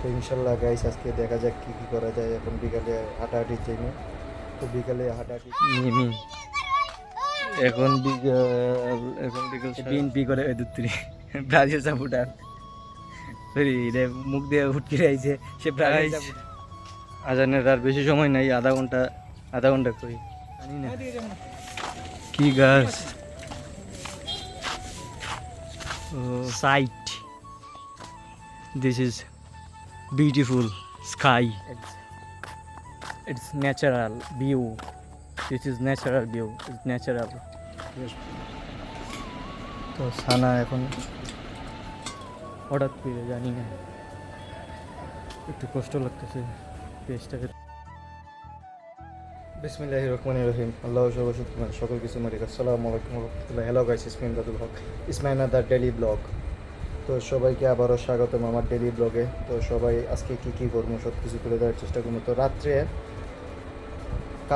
তো ইনশাল্লাহ গাইস আজকে দেখা যাক কী কী করা যায়। এখন বিকালে হাঁটাহাঁটির জন্য তো বিকালে হাঁটাহাঁটি এখন বিকাল এখন বিকাল বিএনপি করে ওই দুত্রি ব্রাজিল সাপোর্টার সরি রে মুখ দিয়ে উঠকে আইছে। সে ব্রাজিল আজানের আর বেশি সময় নাই আধা ঘণ্টা আধা ঘণ্টা করি। জানি না। কি গাছ? Sight this is beautiful sky it's it's natural view. This is natural view. It's natural. তো সানা এখন হঠাৎ করে জানি না একটু কষ্ট লাগতেছে পেজটাকে। বিসমিল্লাহ রহমান রহিম। আল্লাহ সর্বশক্তিমান। সকল কিছু মালিক। আসসালামু আলাইকুম রহমতুল্লাহ। হ্যালো গাইস ইসমিন দাদুল হক ইসমাইন আদার ডেলি ব্লগ তো সবাইকে আবারও স্বাগতম আমার ডেলি ব্লগে তো সবাই আজকে কী কী করব সব কিছু তুলে দেওয়ার চেষ্টা করব। তো রাত্রে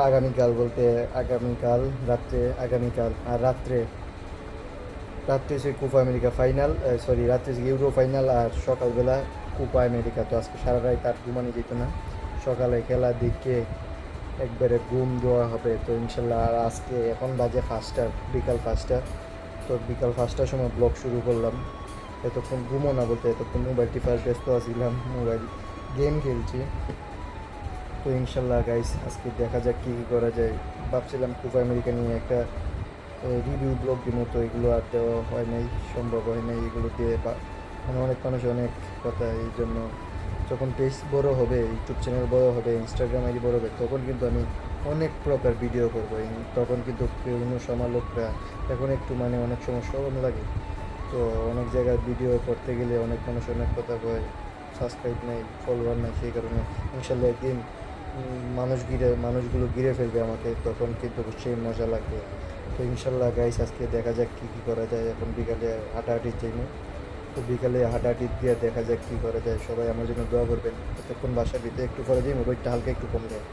আগামীকাল বলতে আগামীকাল, রাত্রে আগামীকাল, আর রাত্রে রাত্রে হচ্ছে কোপা আমেরিকা ফাইনাল সরি রাত্রে ইউরো ফাইনাল আর সকালবেলা কোপা আমেরিকা তো আজকে সারা রাত আর ঘুমানো যেত না। সকালে খেলা দেখে একবারে ঘুম দেওয়া হবে। তো ইনশাল্লাহ আর আজকে এখন বাজে ফার্স্টার বিকাল পাঁচটা। তো বিকাল পাঁচটার সময় ব্লগ শুরু করলাম। এতক্ষণ ঘুমো না বলতে, এতক্ষণ মোবাইল টিপার ব্যস্ত আছিলাম মোবাইল গেম খেলছি। তো ইনশাল্লাহ গাইস আজকে দেখা যাক কী কী করা যায়। ভাবছিলাম কুপা আমেরিকা নিয়ে একটা রিভিউ ব্লগ দিব, তো এগুলো আর দেওয়া হয় নাই, সম্ভব হয় নাই এগুলো দিয়ে বা মানে অনেক মানুষ অনেক কথা, এই জন্য যখন পেজ বড় হবে ইউটিউব চ্যানেল বড় হবে ইনস্টাগ্রাম আইডি বড় হবে, তখন কিন্তু আমি অনেক প্রকার ভিডিও করব। তখন কিন্তু বিভিন্ন সমালোকরা এখন একটু মানে অনেক সমস্যাও লাগে। তো অনেক জায়গায় ভিডিও করতে গেলে অনেক মানুষ অনেক কথা কয় সাবস্ক্রাইব নেই ফলোয়ার নেই, সেই কারণে ইনশাল্লাহ একদিন মানুষ গিরে, মানুষগুলো ঘিরে ফেলবে আমাকে, তখন কিন্তু সেই মজা লাগবে। তো ইনশাল্লাহ গাইস আজকে দেখা যাক কী কী করা যায়। এখন বিকালে হাঁটাহাঁটির জন্য। তো বিকালে হাঁটাহাঁটি দিয়ে দেখা যাক কী করা যায়। সবাই আমার জন্য দোয়া করবেন। ততক্ষণ বাসার ভিতরে একটু করে দিই রোদটা হালকা একটু কম যায়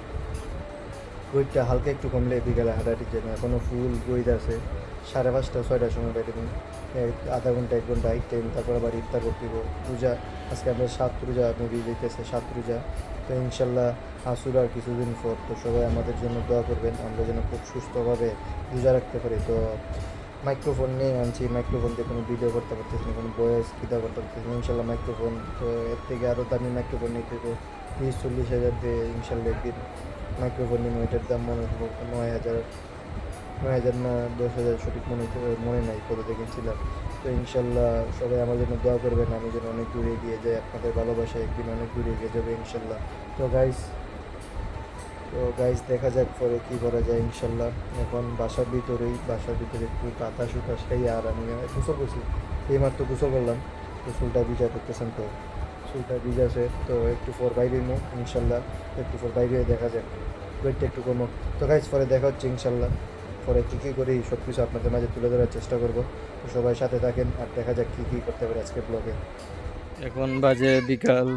রোদটা হালকা একটু কমলে বিকালে হাঁটাহাঁটির জন্য। এখনও ফুল রোদ আছে। সাড়ে পাঁচটা, ছয়টার সময় বেরিয়ে দিন আধা ঘণ্টা, এক ঘণ্টা এক টাইম তারপর আবার ইফতার করতে। পূজা আজকে আমরা সাত রোজা মুভি দেখতেছে সাত রোজা। তো ইনশাল্লাহ আসুর আর কিছুদিন পর তো সবাই আমাদের জন্য দোয়া করবেন, আমরা যেন খুব সুস্থভাবে রোজা রাখতে পারি। তো মাইক্রোফোন নিয়ে আনছি মাইক্রোফোন দিয়ে কোনো ভিডিও করতে পারতেছি না, কোনো ভয়েস কিতা করতে পারতেছি না। ইনশাল্লাহ মাইক্রোফোন তো এর থেকে আরও দামি মাইক্রোফোন নিতে হবে তিরিশ, চল্লিশ হাজার দিয়ে ইনশাল্লাহ একদিন মাইক্রোফোন নিয়ে এটার দাম মনে হলো নয় হাজার। হাজার না দশ হাজার সঠিক মনে মনে নাই কত দেখেছিলাম তো ইনশাল্লাহ সবাই আমার জন্য দোয়া করবেন, আমি যেন অনেক দূরে এগিয়ে যাই, আপনাদের ভালোবাসা একদিন অনেক দূরে এগিয়ে যাবে ইনশাল্লাহ। তো গাইস তো গাইস দেখা যাক পরে কী করা যায় ইনশাল্লাহ। এখন বাসার ভিতরেই বাসার ভিতরে একটু কাতা সুতা খাই আর আমি গোসল করছি। এইমাত্র গোসল করলাম। তো গোসলটা ভিজা করতেছেন তো। চুলটা ভিজাছে, তো একটু পর বাইরে নিও ইনশাল্লাহ। একটু পর বাইরে দেখা যাক। ওয়েটটা একটু কমো তো গাইস পরে দেখা হচ্ছে ইনশাল্লাহ। পরে কী কী করি সব কিছু আপনাদের মাঝে তুলে ধরার চেষ্টা করব। সবাই সাথে থাকেন আর দেখা যাক কী কী করতে পারে আজকে ব্লগে এখন বাজে বিকাল।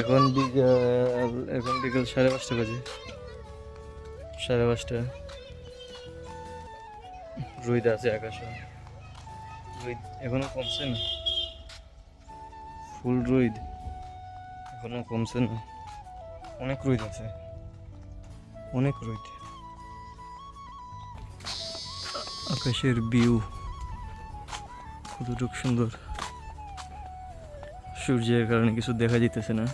এখন বিকাল এখন বিকাল সাড়ে পাঁচটা বাজে। সাড়ে পাঁচটা। রোদ আছে আকাশে। রোদ এখনও কমছে না। ফুল রোদ এখনও কমছে না। অনেক রুইদ আছে। অনেক রুইদ আকাশের ভিউ কতটুক সুন্দর। সূর্যের কারণে কিছু দেখা যেতেছে না।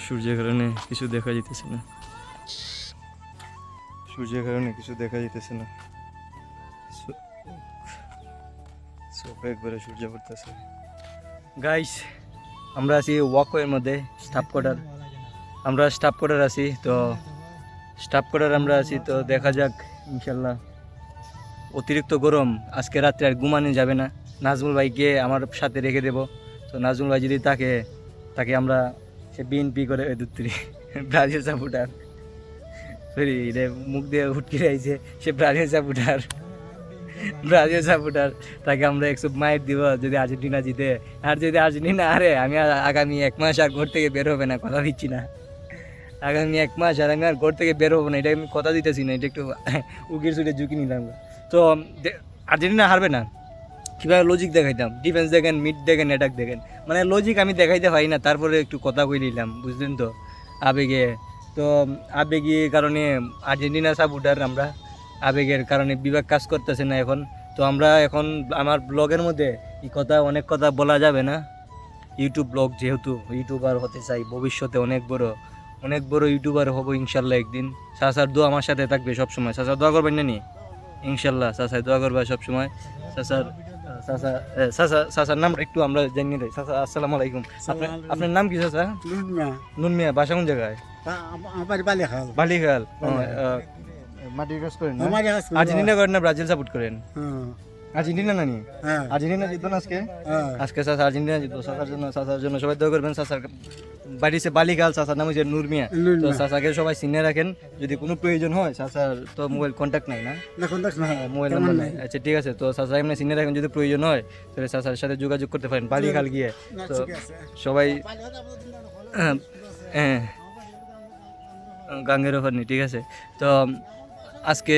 সূর্যের কারণে কিছু দেখা যেতেছে না। সূর্যের কারণে কিছু দেখা যেতেছে না। সো- চোখে একবারে সূর্য পড়তেছে। গাইস আমরা আছি ওয়াকওয়ের মধ্যে স্টাফ কোয়ার্টার আমরা স্টাফ কোয়ার্টার আছি, তো স্টাফ কোয়ার্টার আমরা আছি, তো দেখা যাক, ইনশাল্লাহ। অতিরিক্ত গরম, আজকে রাত্রে আর ঘুমানো যাবে না। নাজমুল ভাই গিয়ে আমার সাথে রেখে দেব। তো নাজমুল ভাই যদি তাকে তাকে আমরা সে বিএনপি করে দুত্রি ব্রাজিল সাপোর্টার সরি রে মুখ দিয়ে উঠকে আইছে, সে ব্রাজিল সাপোর্টার ব্রাজিল সাপোর্টার তাকে আমরা একশো মাইট দিব যদি আর্জেন্টিনা জিতে। আর যদি আর্জেন্টিনা আরে আমি আর আগামী এক মাস আর ঘর থেকে বের হবে না, কথা দিচ্ছি না। আগামী এক মাস আর আমি আর ঘর থেকে বের হব না, এটা আমি কথা দিতেছি না, এটা একটু উকির সুটে ঝুঁকি নিলাম। তো আর্জেন্টিনা হারবে না। কীভাবে লজিক দেখাইতাম? ডিফেন্স দেখেন মিড দেখেন অ্যাটাক দেখেন। মানে লজিক আমি দেখাইতে পারি না, তারপরে একটু কথা কই নিলাম, বুঝলেন তো? আবেগে। তো আবেগী কারণে আর্জেন্টিনা সাপোর্টার আমরা আবেগের কারণে বিবেক কাজ করতেছে না এখন। তো আমরা এখন আমার ব্লগের মধ্যে এই কথা অনেক কথা বলা যাবে না। ইউটিউব ব্লগ যেহেতু ইউটিউবার হতে চাই ভবিষ্যতে অনেক বড় অনেক বড় ইউটিউবার হব ইনশাল্লাহ একদিন। সাসার দোয়া আমার সাথে থাকবে সবসময়। সাসা দোয়া করবেন না নি? ইনশাল্লাহ সাসায় দোয়া করবে সবসময়। সাসার সাসা সাসা সাসার নাম একটু আমরা জানিয়ে দিই। সাসা আসসালামু আলাইকুম। আপনার নাম কি সাসা নুন মিয়া বাসা কোন জায়গায়? বালিখাল। মাটির কাজ করেন না? আর্জেন্টিনা করেন না ব্রাজিল সাপোর্ট করেন। হ্যাঁ। আর্জেন্টিনা নানি হ্যাঁ। আর্জেন্টিনা না আজকে? হ্যাঁ। আজকে সাসা আর্জেন্টিনা জিততো সাসার জন্য সাসার জন্য সবাই দোয়া করবেন সাসার বাড়ি সে বালিখাল সাসার নাম হচ্ছে নূর মিয়া তো সাসাকে সবাই চিনে রাখেন যদি কোনো প্রয়োজন হয় সাসার তো মোবাইল কন্ট্যাক্ট নাই না? না মোবাইল নাম্বার নাই। আচ্ছা ঠিক আছে তো সাসা এমনি চিনে রাখেন যদি প্রয়োজন হয় তাহলে সাসার সাথে যোগাযোগ করতে পারেন বালিখাল গিয়ে। তো সবাই হ্যাঁ, হ্যাঁ। গাঙ্গের ওপর নেই ঠিক আছে। তো আজকে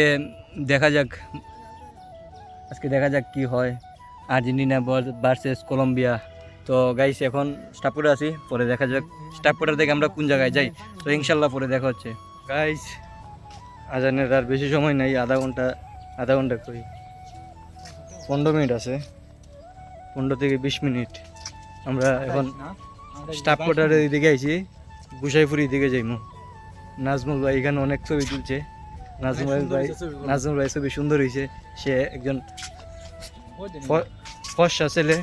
দেখা যাক, আজকে দেখা যাক কি হয়। আর্জেন্টিনা ভার্সেস কলম্বিয়া তো গাইস এখন স্টাফপুরে আছি, পরে দেখা যাক স্টাফপুরের থেকে আমরা কোন জায়গায় যাই। তো ইনশাল্লাহ পরে দেখা হচ্ছে। গাইস আজানের আর বেশি সময় নাই, আধা ঘণ্টা আধা ঘণ্টা করি। পনেরো মিনিট আছে। পনেরো থেকে বিশ মিনিট। আমরা এখন স্টাফ কোয়ার্টারের দিকে আইছি, গুসাইপুরি দিকে যাইমু। নাজমুল ভাই এখানে অনেক ছবি তুলছে। নাজমুল ভাই নাজমুল ভাই ছবি সুন্দর হয়েছে। সে একজন ফর্সা ছেলে।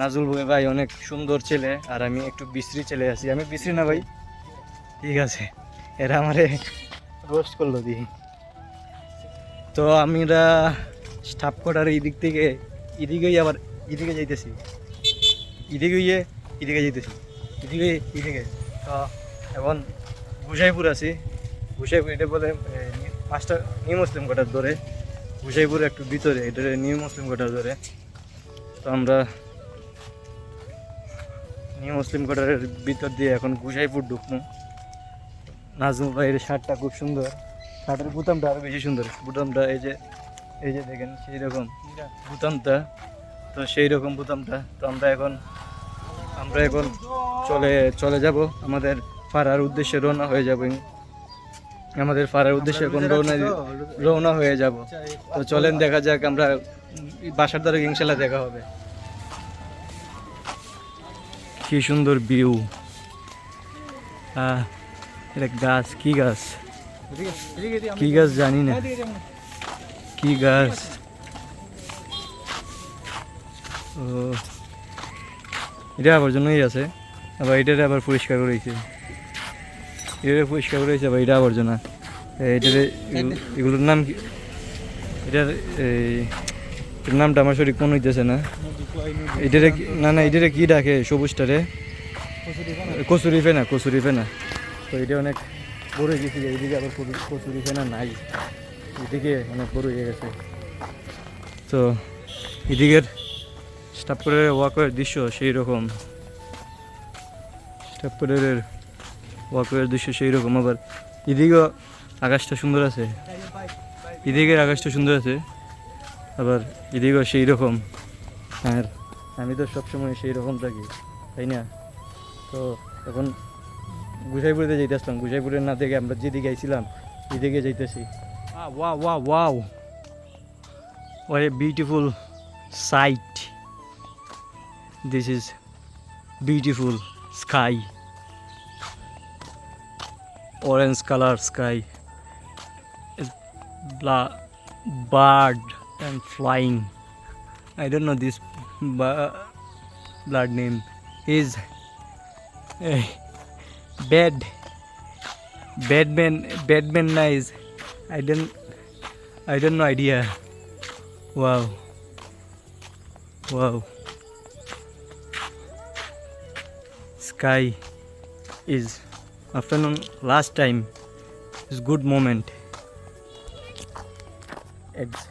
নাজুল ভাই ভাই অনেক সুন্দর ছেলে। আর আমি একটু বিশ্রী ছেলে আছি। আমি বিশ্রী না ভাই। ঠিক আছে। এরা আমারে রোস্ট করল দি তো আমরা স্টাফ কোয়ার্টার এই দিক থেকে এদিকেই আবার এদিকে যাইতেছি। এদিকে গিয়ে এদিকে যাইতেছি। এদিকে এদিকে। তো এখন গুসাইপুর আছি। গুসাইপুর এটা বলে পাঁচটা নিউ মুসলিম কোটার ধরে গুসাইপুর একটু ভিতরে এটা নিউ মুসলিম কোটার ধরে তো আমরা নিউ মুসলিম কোটারের ভিতর দিয়ে এখন গুসাইপুর ঢুকবো। নাজমুল ভাইয়ের শার্টটা খুব সুন্দর। শার্টের বুতামটা আরও বেশি সুন্দর। বুতামটা এই যে এই যে দেখেন, সেই রকম বুতামটা। তো সেই রকম বুতামটা। তো আমরা এখন আমরা এখন চলে চলে যাব। আমাদের পাড়ার উদ্দেশ্যে রওনা হয়ে যাব। আমাদের পাড়ার উদ্দেশ্যে এখন রওনা রওনা হয়ে যাব। তো চলেন, দেখা যাক, আমরা বাসার দ্বারা ইনশাল্লাহ দেখা হবে। কি সুন্দর ভিউ। এটা গাছ? কি গাছ? কি গাছ জানি না। কি গাছ? ও, এটা আবর্জনাই আছে, আবার এটারে আবার পরিষ্কার করেছে। এটা পরিষ্কার করেছে আবার এটা আবর্জনা। এটারে এগুলো- এগুলোর নাম কি? এটার এই নামটা আমার শরীর কোন হইতেছে না। এটারে না না এটারে কি ডাকে সবুজটারে? কচুরি ফেনা কচুরি ফেনা। তো এটা অনেক বড় হয়ে গেছে এইদিকে আবার কচুরি- ফেনা নাই। এদিকে অনেক বড় হয়ে গেছে। তো এদিকের স্টাফপুরের ওয়াকওয়ের দৃশ্য সেই রকম স্টাফপুরের ওয়াকওয়ের দৃশ্য সেই রকম আবার এদিকেও আকাশটা সুন্দর আছে। এদিকের আকাশটা সুন্দর আছে, আবার এদিকেও সেই রকম আর আমি তো সবসময় সেই রকম থাকি, তাই না? তো এখন গুসাইপুরেতে যাইতে আসলাম। গুসাইপুরের না থেকে আমরা যেদিকে আইছিলাম, এদিকে যাইতেছি। ওয়া ওয়া wow What a beautiful sight. This is beautiful sky. Orange color sky. Bla- bird and flying. I don't know this blood name is eh, bed. Bedman. Bedman nice. I don't. I don't know idea. Wow. Wow. Sky is afternoon last time is good moment. It's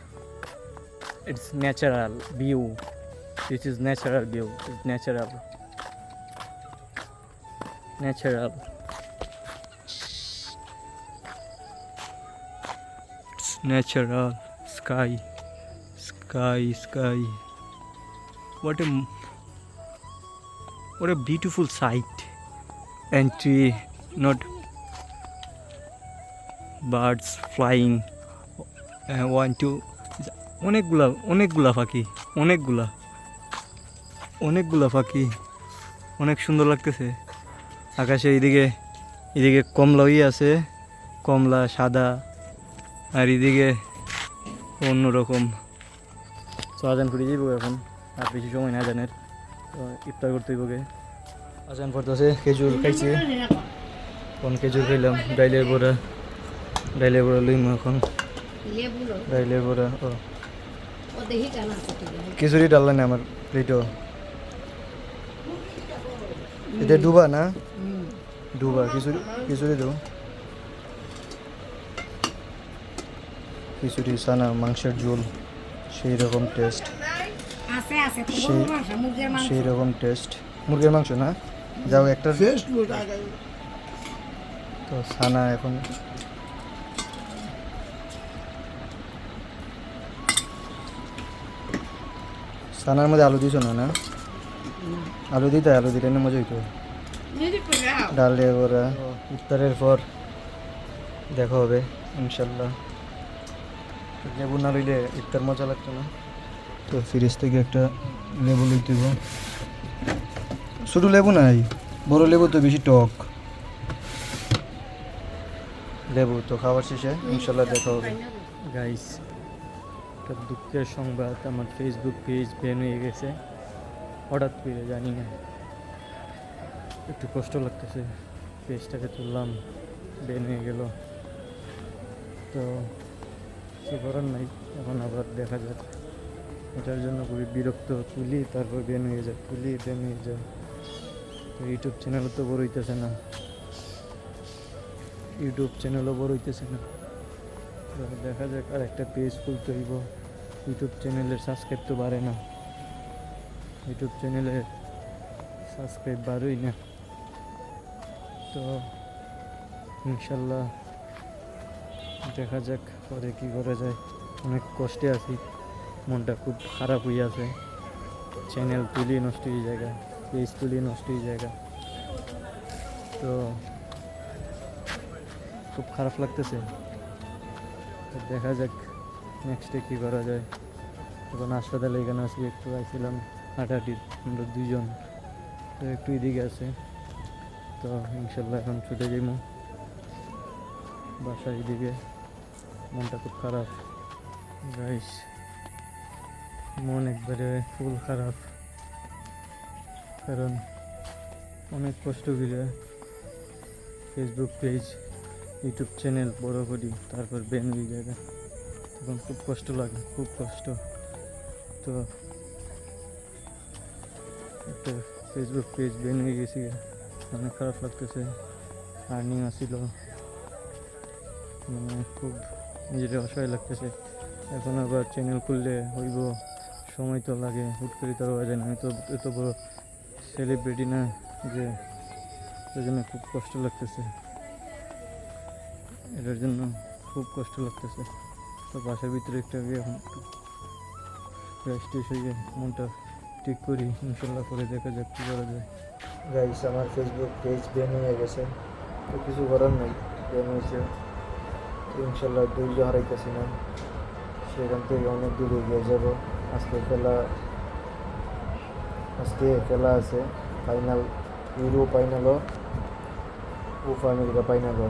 it's natural view. This is natural view. It's natural. Natural. It's natural sky. Sky. sky. What a what a beautiful sight. And tree, not flying. Uh, one, two. অনেকগুলা অনেকগুলা পাখি অনেকগুলা অনেকগুলা পাখি অনেক সুন্দর লাগতেছে আকাশে এদিকে এদিকে কমলাই আছে কমলা সাদা আর এদিকে অন্যরকম তো আজান করে যাইব এখন আর বেশি সময় না আজানের তো ইফতার করতে হইব গে আজান পড়তেছে খেজুর খাইছি কোন খেজুর খাইলাম ডাইলের বড়া ডাইলের বড়া লইম এখন। ডাইলের বড়া ও। খিচুড়ি ডাললেন আমার প্লেটও। এতে ডুবা না? ডুবা খিচুড়ি খিচুড়ি দেবো। খিচুড়ি সানা মাংসের ঝোল সেই রকম টেস্ট আছে আছে তো সেই- রকম টেস্ট মুরগির মাংস না? যাও একটা তো সানা এখন সানার মধ্যে আলু দিছো না না? আলু দিতে আলু দিলে না মজা হইতো? ডাল দিয়ে ওরা ইফতারের পর দেখা হবে, ইনশাল্লাহ। লেবু না লইলে ইফতার মজা লাগতো না। তো ফ্রিজ থেকে একটা লেবু লইতে। শুধু লেবু নাই, বড় লেবু তো বেশি টক। লেবু, তো খাওয়ার শেষে ইনশাল্লাহ দেখা হবে। গাইস একটা দুঃখের সংবাদ, আমার ফেসবুক পেজ ব্যান হয়ে গেছে। হঠাৎ করে জানি না। একটু কষ্ট লাগতেছে। পেজটাকে তুললাম ব্যান হয়ে গেল। তো কিছু করার নাই, এখন আবার দেখা যাক। এটার জন্য খুবই বিরক্ত, তুলি, তারপর ব্যান হয়ে যায় তুলি ব্যান হয়ে যায় তো ইউটিউব চ্যানেলও তো বড় হইতেছে না। ইউটিউব চ্যানেলও বড় হইতেছে না। দেখা যাক আর একটা পেজ খুলতে হইব। ইউটিউব চ্যানেলের সাবস্ক্রাইব তো বাড়ে না। ইউটিউব চ্যানেলে সাবস্ক্রাইব বাড়ই না। তো ইনশাল্লাহ দেখা যাক পরে কী করা যায়। অনেক কষ্টে আছি। মনটা খুব খারাপ হয়ে আছে। চ্যানেল তুলি নষ্ট হয়ে জায়গা পেজ তুলি নষ্ট হয়ে জায়গা তো খুব খারাপ লাগতেছে। দেখা যাক নেক্সটে কী করা যায়। এখন হাসপাতালে এখানে আসি একটু আইছিলাম হাঁটাহাঁটি আমরা দুইজন। তো একটু এদিকে আছে। তো ইনশাল্লাহ এখন ছুটে যাইব। বাসার এদিকে। মনটা খুব খারাপ। গাইস মন একবারে ফুল খারাপ। কারণ অনেক কষ্ট করে ফেসবুক পেজ ইউটিউব চ্যানেল বড় করি তারপর ব্যান হয়ে জায়গা। তখন খুব কষ্ট লাগে, খুব কষ্ট। তো একটা ফেসবুক পেজ ব্যান হয়ে গেছি অনেক খারাপ লাগতেছে। আর্নিং আসছিল মানে খুব নিজের অসহায় লাগতেছে। এখন আবার চ্যানেল খুললে হইব, সময় তো লাগে, হুট করে তো আর হওয়া যায় না। তো এত বড় সেলিব্রিটি না যে ওই জন্য খুব কষ্ট লাগতেছে। এটার জন্য খুব কষ্ট লাগতেছে। তো বাসার ভিতরে একটু আগে এখন হয়ে মনটা ঠিক করি, ইনশাল্লাহ করে দেখা যাক কী করা যায়। গাইস আমার ফেসবুক পেজ ব্যান হয়ে গেছে। তো কিছু করার নেই ব্যান হয়েছে। ইনশাল্লাহ ধৈর্য হারাইতেছি না। সেখান থেকে অনেক দূর এগিয়ে যাব। আজকে খেলা আজকে খেলা আছে। ফাইনাল ইউরো ফাইনালও উফা আমেরিকা ফাইনালও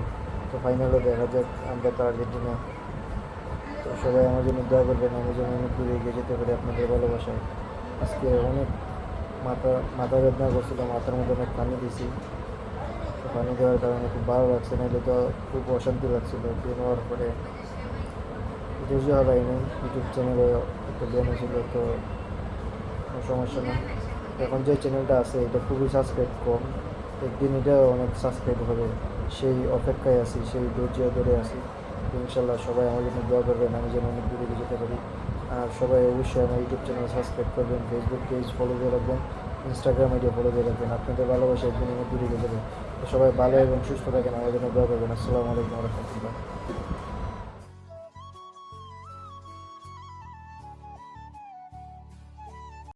তো ফাইনালও দেখা যাক, আমরা তো আর্জেন্টিনা তো সবাই আমার জন্য দোয়া করবেন আমি যেন অনেক দূরে এগিয়ে যেতে পারি আপনাদের ভালোবাসায়। আজকে অনেক মাথা মাথা বেদনা করছিল, মাথার মধ্যে অনেক পানি তো পানি দেওয়ার কারণে খুব ভালো লাগছে না তো খুব অশান্তি লাগছিল। বের হওয়ার পরে ধৈর্য হারাইনি ইউটিউব চ্যানেলে একটা ব্যান হয়েছিল, তো সমস্যা না এখন যে চ্যানেলটা আছে, এটা খুবই সাবস্ক্রাইব কম। একদিন এটা অনেক সাবস্ক্রাইব হবে। সেই অপেক্ষায় আছি, সেই ধৈর্য ধরে আছি। ইনশাল্লাহ সবাই আমার জন্য দোয়া করবেন, আমি যেন অনেক দূরে যেতে পারি। আর সবাই অবশ্যই আমার ইউটিউব চ্যানেল সাবস্ক্রাইব করবেন ফেসবুক পেজ ফলো দিয়ে রাখবেন ইনস্টাগ্রাম আইডিয়া ফলো দিয়ে রাখবেন। আপনাদের ভালোবাসা একদিন অনেক দূরে যেতে তো সবাই ভালো এবং সুস্থ থাকেন, আমার জন্য দোয়া করবেন। আসসালামু আলাইকুম রহমতুল্লাহ।